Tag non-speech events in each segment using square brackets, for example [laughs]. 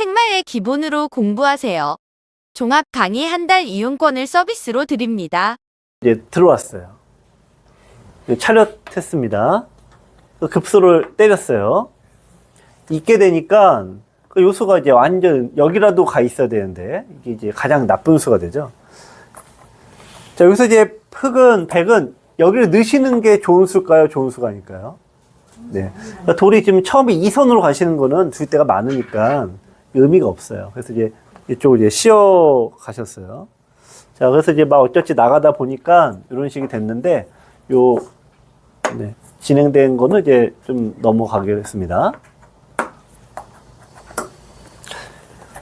핵마의 기본으로 공부하세요. 종합 강의 한 달 이용권을 서비스로 드립니다. 이제 들어왔어요. 이제 차렷했습니다. 그 급소를 때렸어요. 있게 되니까 그 요소가 이제 완전 여기라도 가 있어야 되는데 이게 이제 가장 나쁜 수가 되죠. 자 여기서 이제 흙은 백은 여기를 넣으시는 게 좋은 수일까요? 좋은 수가 아닐까요? 네. 그러니까 돌이 지금 처음에 이 선으로 가시는 거는 줄 때가 많으니까 의미가 없어요. 그래서 이제 이쪽으로 이제 씌어 가셨어요. 자, 그래서 이제 막 어쩌지 나가다 보니까 이런 식이 됐는데, 요, 네, 진행된 거는 이제 좀 넘어가겠습니다.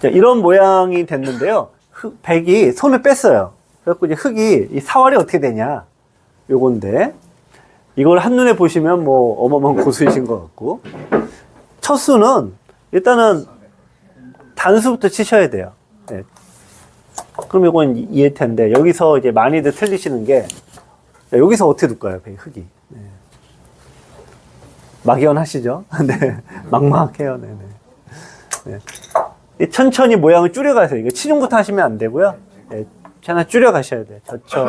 자, 이런 모양이 됐는데요. 흙, 백이 손을 뺐어요. 그래갖고 이제 흙이, 이 사활이 어떻게 되냐. 요건데, 이걸 한눈에 보시면 뭐 어마어마한 고수이신 것 같고, 첫 수는 일단은 단수부터 치셔야 돼요. 네, 그럼 이건 이해일 텐데 여기서 이제 많이들 틀리시는 게 자, 여기서 어떻게 둘까요? 배 흙이 네. 막연하시죠? [laughs] 네 막막해요. 네네. 네. 이 천천히 모양을 줄여가세요. 이거 치중부터 하시면 안 되고요. 네, 하나 줄여가셔야 돼요. 저처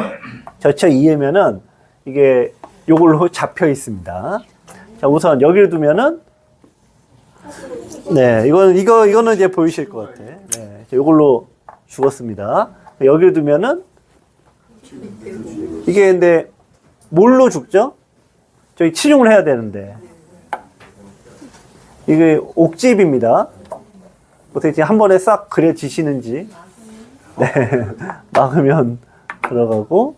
저처 이해면은 이게 요걸로 잡혀 있습니다. 자 우선 여기를 두면은 네 이건 이거 이거는 이제 보이실 것 같아. 네, 자, 요걸로 죽었습니다. 여기를 두면은 이게 근데 뭘로 죽죠? 저희 치중을 해야 되는데 이게 옥집입니다. 어떻게 지금 한 번에 싹 그려지시는지 네 [laughs] 막으면 들어가고